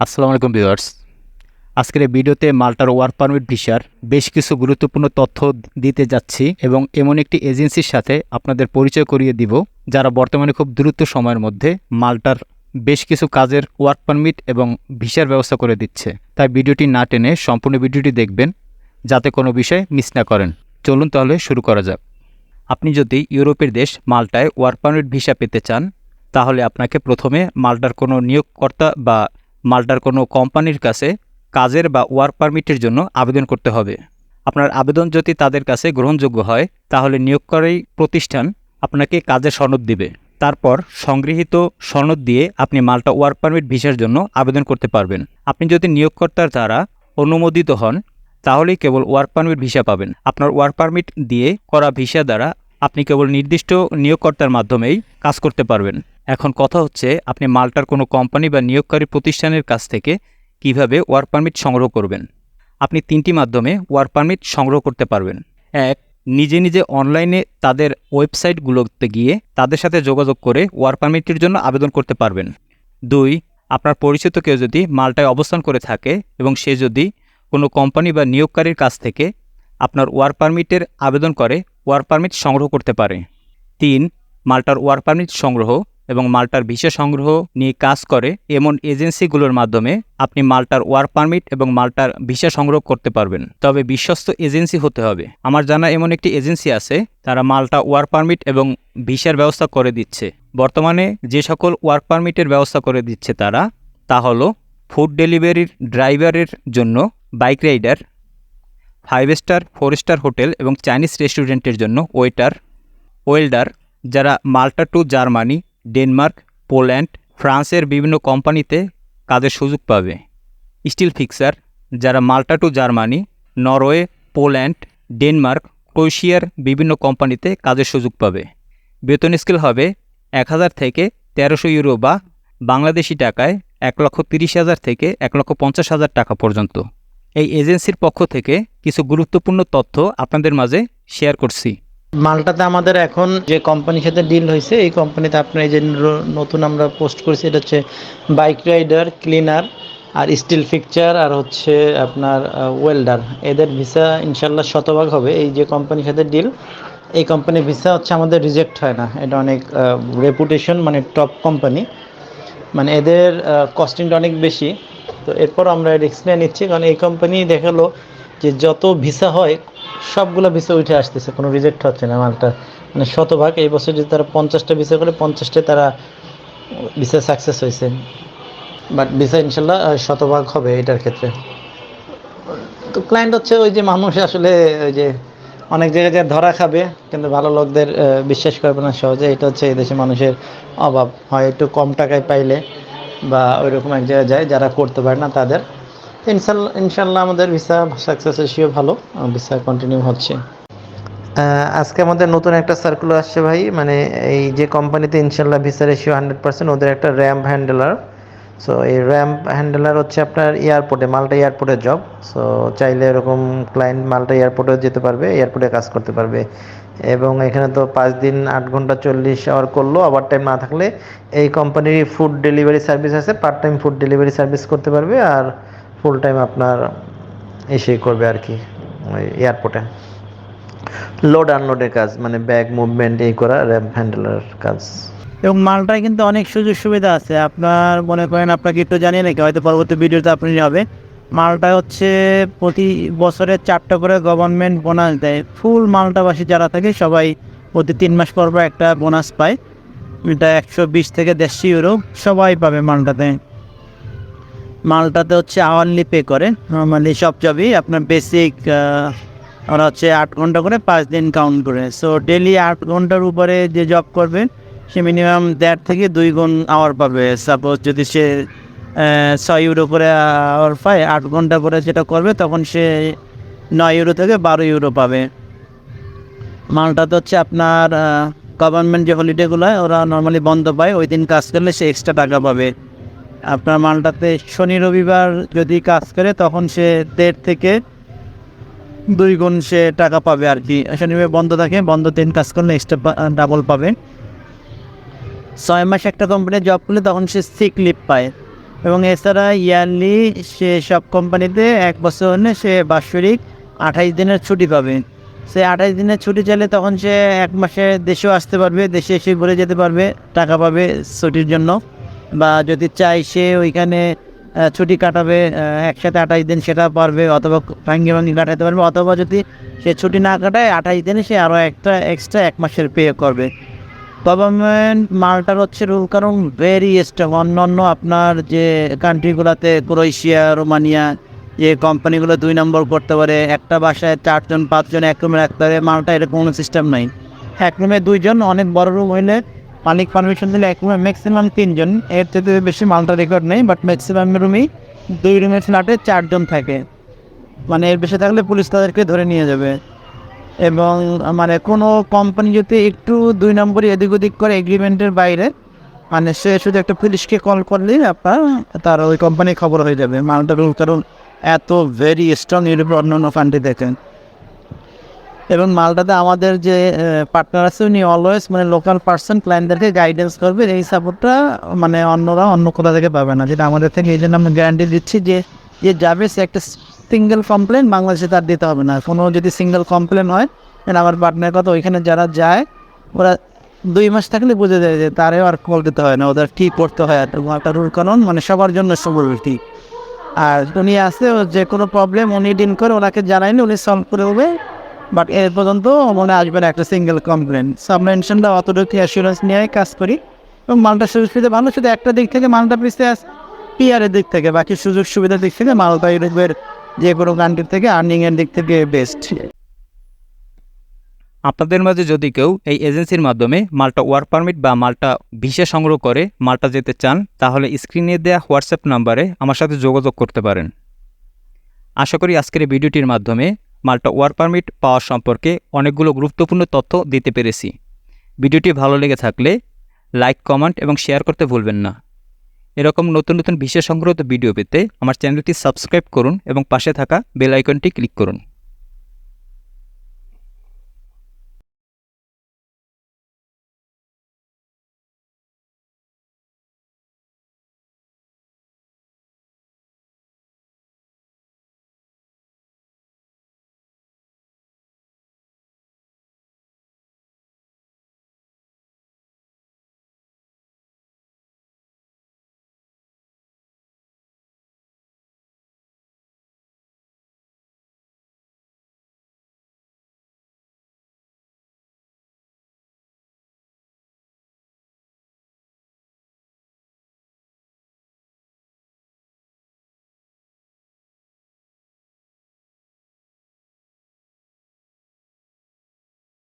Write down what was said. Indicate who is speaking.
Speaker 1: আসসালামু আলাইকুম ভিউয়ার্স। আজকের এই ভিডিওতে মাল্টার ওয়ার্ক পারমিট ভিসার বেশ কিছু গুরুত্বপূর্ণ তথ্য দিতে যাচ্ছি এবং এমন একটি এজেন্সির সাথে আপনাদের পরিচয় করিয়ে দিব, যারা বর্তমানে খুব দ্রুত সময়ের মধ্যে মাল্টার বেশ কিছু কাজের ওয়ার্ক পারমিট এবং ভিসার ব্যবস্থা করে দিচ্ছে। তাই ভিডিওটি না টেনে সম্পূর্ণ ভিডিওটি দেখবেন, যাতে কোনো বিষয় মিস না করেন। চলুন তাহলে শুরু করা যাক। আপনি যদি ইউরোপের দেশ মাল্টায় ওয়ার্ক পারমিট ভিসা পেতে চান, তাহলে আপনাকে প্রথমে মাল্টার কোনো নিয়োগকর্তা বা মাল্টার কোনো কোম্পানির কাছে কাজের বা ওয়ার্ক পারমিটের জন্য আবেদন করতে হবে। আপনার আবেদন যদি তাদের কাছে গ্রহণযোগ্য হয়, তাহলে নিয়োগকারী প্রতিষ্ঠান আপনাকে কাজের সনদ দিবে। তারপর সংগৃহীত সনদ দিয়ে আপনি মাল্টা ওয়ার্ক পারমিট ভিসার জন্য আবেদন করতে পারবেন। আপনি যদি নিয়োগকর্তার দ্বারা অনুমোদিত হন, তাহলেই কেবল ওয়ার্ক পারমিট ভিসা পাবেন। আপনার ওয়ার্ক পারমিট দিয়ে করা ভিসা দ্বারা আপনি কেবল নির্দিষ্ট নিয়োগকর্তার মাধ্যমেই কাজ করতে পারবেন। এখন কথা হচ্ছে, আপনি মাল্টার কোনো কোম্পানি বা নিয়োগকারী প্রতিষ্ঠানের কাছ থেকে কীভাবে ওয়ার্ক পারমিট সংগ্রহ করবেন? আপনি তিনটি মাধ্যমে ওয়ার্ক পারমিট সংগ্রহ করতে পারবেন। এক, নিজে নিজে অনলাইনে তাদের ওয়েবসাইটগুলোতে গিয়ে তাদের সাথে যোগাযোগ করে ওয়ার্ক পারমিটের জন্য আবেদন করতে পারবেন। দুই, আপনার পরিচিত কেউ যদি মালটায় অবস্থান করে থাকে এবং সে যদি কোনো কোম্পানি বা নিয়োগকারীর কাছ থেকে আপনার ওয়ার্ক পারমিটের আবেদন করে ওয়ার্ক পারমিট সংগ্রহ করতে পারে। তিন, মাল্টার ওয়ার্ক পারমিট সংগ্রহ এবং মাল্টার ভিসা সংগ্রহ নিয়ে কাজ করে এমন এজেন্সিগুলোর মাধ্যমে আপনি মাল্টার ওয়ার্ক পারমিট এবং মাল্টার ভিসা সংগ্রহ করতে পারবেন। তবে বিশ্বস্ত এজেন্সি হতে হবে। আমার জানা এমন একটি এজেন্সি আছে, তারা মাল্টা ওয়ার্ক পারমিট এবং ভিসার ব্যবস্থা করে দিচ্ছে। বর্তমানে যে সকল ওয়ার্ক পারমিটের ব্যবস্থা করে দিচ্ছে তারা, তা হলো ফুড ডেলিভারির ড্রাইভারের জন্য bike rider five star, four star hotel এবং চাইনিজ রেস্টুরেন্টের জন্য ওয়েটার, ওয়েল্ডার, যারা Malta to Germany, Denmark, Poland, ফ্রান্সের বিভিন্ন কোম্পানিতে কাজের সুযোগ পাবে। স্টিল ফিক্সার, যারা Malta to Germany, Norway, Poland, Denmark, ক্রোয়েশিয়ার বিভিন্ন কোম্পানিতে কাজের সুযোগ পাবে। বেতন স্কেল হবে এক হাজার থেকে তেরোশো ইউরো বা বাংলাদেশি টাকায় এক লক্ষ তিরিশ হাজার থেকে এক লক্ষ পঞ্চাশ হাজার টাকা পর্যন্ত। এই এজেন্সির পক্ষ থেকে কিছু গুরুত্বপূর্ণ তথ্য আপনাদের মাঝে শেয়ার করছি।
Speaker 2: মালটাতে আমাদের এখন যে কোম্পানির সাথে ডিল হয়েছে, এই কোম্পানিতে আপনার এই যে নতুন আমরা পোস্ট করেছি, এটা হচ্ছে বাইক রাইডার ক্লিনার আর স্টিল ফিকচার আর হচ্ছে আপনার ওয়েল্ডার এদের ভিসা ইনশাল্লাহ শতভাগ হবে এই যে কোম্পানির সাথে ডিল এই কোম্পানির ভিসা হচ্ছে আমাদের রিজেক্ট হয় না। এটা অনেক রেপুটেশন মানে টপ কোম্পানি মানে এদের কস্টিংটা অনেক বেশি। তো এরপর আমরা রিস্ক নিয়ে নিচ্ছি, কারণ এই কোম্পানি দেখাল যে যত ভিসা হয়, সবগুলো ভিসা উঠে আসতেছে, কোনো রিজেক্ট হচ্ছে না মালটা। মানে শতভাগ, এই বছর যদি তারা পঞ্চাশটা ভিসা করে, পঞ্চাশটায় তারা ভিসা সাকসেস হয়েছে। বাট ভিসা ইনশাল্লাহ শতভাগ হবে এটার ক্ষেত্রে। তো ক্লায়েন্ট হচ্ছে ওই যে মানুষ আসলে, ওই যে অনেক জায়গায় যায় ধরা খাবে, কিন্তু ভালো লোকদের বিশ্বাস করবে না সহজে। এটা হচ্ছে এই দেশে মানুষের অভাব। হয় একটু কম টাকায় পাইলে বা ওইরকম এক জায়গায় যায়, যারা করতে পারে না তাদের। ইনশাল্লাহ ইনশাল্লাহ আমাদের ভিসা সাকসেস রেশিও ভালো ভিসা কন্টিনিউ হচ্ছে। আজকে আমাদের নতুন একটা সার্কুলার আসছে ভাই মানে এই যে কোম্পানিতে ইনশাল্লাহ ভিসা রেশিও হান্ড্রেড পার্সেন্ট ওদের একটা র্যাম্প হ্যান্ডেলার সো এই র্যাম্প হ্যান্ডেলার হচ্ছে আপনার এয়ারপোর্টে মালটা এয়ারপোর্টের জব সো চাইলে এরকম ক্লায়েন্ট মালটা এয়ারপোর্টে যেতে পারবে এয়ারপোর্টে কাজ করতে পারবে। এবং এখানে তো পাঁচ দিন আট ঘণ্টা চল্লিশ আওয়ার করল ওভার টাইম না থাকলে এই কোম্পানির ফুড ডেলিভারি সার্ভিস আছে part time food delivery service করতে পারবে আর ফুল টাইম আপনার এসেই করবে আর কি, ওই এয়ারপোর্টে লোড আনলোডের কাজ মানে ব্যাগ মুভমেন্ট এই করা র্যাম্প হ্যান্ডেলার কাজ।
Speaker 3: এবং মালটায় কিন্তু অনেক সুযোগ সুবিধা আছে। আপনার মনে করেন, আপনাকে একটু জানিয়ে নাকি হয়তো পরবর্তী ভিডিওতে আপনি হবে মালটা হচ্ছে প্রতি বছরে চারটা করে গভর্নমেন্ট বোনাস দেয়। ফুল মালটাবাসী যারা থাকে সবাই প্রতি তিন মাস পর পর একটা বোনাস পায়। এটা একশো বিশ থেকে দেড়শো ইউরো সবাই পাবে মালটাতে। মালটাতে হচ্ছে আওয়ারলি পে করে। নর্মালি সব জবই আপনার বেসিক ওরা হচ্ছে আট ঘণ্টা করে পাঁচ দিন কাউন্ট করে। সো ডেলি আট ঘণ্টার উপরে যে জব করবে, সে মিনিমাম দেড় থেকে দুই গুণ আওয়ার পাবে। সাপোজ যদি সে ছয় ইউরো করে আওয়ার পায়, আট ঘণ্টা করে যেটা করবে, তখন সে নয় ইউরো থেকে বারো ইউরো পাবে। মালটাতে হচ্ছে আপনার গভর্নমেন্ট যে হলিডেগুলো হয়, ওরা নর্মালি বন্ধ পায়, ওই দিন কাজ করলে সে এক্সট্রা টাকা পাবে। আপনার মালটাতে শনি, রবিবার যদি কাজ করে, তখন সে দেড় থেকে দুই গুণ সে টাকা পাবে আর কি। শনিবার বন্ধ থাকে, বন্ধ দিন কাজ করলে এক্সট্রা ডাবল পাবে। ছয় মাস একটা কোম্পানি জব করলে তখন সে সিক লিভ পায়। এবং এছাড়া ইয়ারলি সে সব কোম্পানিতে এক বছর হলে সে বাৎসরিক আঠাইশ দিনের ছুটি পাবে। সে আঠাইশ দিনের ছুটি চাইলে তখন সে এক মাসে দেশেও আসতে পারবে, দেশে এসে ঘুরে যেতে পারবে, টাকা পাবে ছুটির জন্য। বা যদি চাই সে ওইখানে ছুটি কাটাবে একসাথে আঠাইশ দিন সেটা পারবে অথবা ভাঙ্গি ভাঙ্গি কাটাতে পারবে, অথবা যদি সে ছুটি না কাটায়, আঠাইশ দিনে সে আরও একটা এক্সট্রা এক মাসের পে করবে। গভর্নমেন্ট মালটার হচ্ছে রুল কারণ ভেরি স্ট্রং অন্য আপনার যে কান্ট্রিগুলোতে ক্রোয়েশিয়া, রোমানিয়া, যে কোম্পানিগুলো দুই নম্বর করতে পারে, একটা বাসায় চারজন, পাঁচজন, এক রুমে রাখতে পারে, মালটা এরকম কোনো সিস্টেম নাই। এক রুমে দুইজন, অনেক বড় রুম হইলে মালিক পারমিশন দিলে এক রুমে ম্যাক্সিমাম তিনজন। এর থেকে বেশি মালটা রেকর্ড নেই বাট ম্যাক্সিমাম রুমেই দুই রুমের ফ্ল্যাটে চারজন থাকে। মানে এর বেশি থাকলে পুলিশ তাদেরকে ধরে নিয়ে যাবে। এবং মানে কোনো কোম্পানি যদি একটু দুই নম্বরই এদিক ওদিক করে এগ্রিমেন্টের বাইরে মানে সে শুধু একটা পুলিশকে কল করলেই আপনার তার ওই কোম্পানির খবর হয়ে যাবে। মালটা কারণ এত ভেরি স্ট্রং ইউরোপের অন্য অন্য কান্ট্রি দেখেন। এবং মালটাতে আমাদের যে পার্টনার আছে উনি অলওয়েজ মানে লোকাল পার্সন ক্লায়েন্টদেরকে গাইডেন্স করবে। এই সাপোর্টটা মানে অন্যরা অন্য কোথা থেকে পাবে না। যেটা আমাদের থেকে এই জন্য আমরা গ্যারান্টি দিচ্ছি যে যে যাবে সে একটা সিঙ্গেল কমপ্লেন বাংলাদেশে তার দিতে হবে না। কোনো যদি সিঙ্গেল কমপ্লেন হয়, then আমার পার্টনার কথা ওইখানে যারা যায়, ওরা দুই মাস থাকলে বুঝে যায় যে তারে আর কল দিতে হয় না। ওদের ঠিক করতে হয় আর একটা রুল কানুন মানে সবার জন্য সবল ঠিক আর উনি আসে ও যে কোনো প্রবলেম উনি ডিন করে, ওনাকে জানাইলে উনি সলভ করে দেবে। বাট এর পর্যন্ত মনে আসবে না একটা সিঙ্গেল কমপ্লেন সাবমেনশনটা অতটুকু অ্যাসুরেন্স নিয়ে কাজ করি। এবং মালটা সুযোগ ভালো শুধু একটা দিক থেকে মালটা পিছিয়ে আস পিআরের দিক থেকে বাকি সুযোগ সুবিধার দিক থেকে মালটা ইউরোপের যে কোনো কান্ট্রি থেকে আর্নিংয়ের দিক থেকে বেস্ট
Speaker 1: আপনাদের মাঝে যদি কেউ এই এজেন্সির মাধ্যমে মালটা ওয়ার্ক পারমিট বা মালটা ভিসা সংগ্রহ করে, মালটা যেতে চান, তাহলে স্ক্রিনে দেওয়া হোয়াটসঅ্যাপ নাম্বারে আমার সাথে যোগাযোগ করতে পারেন। আশা করি আজকের এই ভিডিওটির মাধ্যমে মালটা ওয়ার্ক পারমিট পাওয়ার সম্পর্কে অনেকগুলো গুরুত্বপূর্ণ তথ্য দিতে পেরেছি। ভিডিওটি ভালো লেগে থাকলে লাইক কমেন্ট এবং শেয়ার করতে ভুলবেন না। এরকম নতুন নতুন বিশেষ সংগ্রহিত ভিডিও পেতে আমার চ্যানেলটি সাবস্ক্রাইব করুন এবং পাশে থাকা বেল আইকনটি ক্লিক করুন।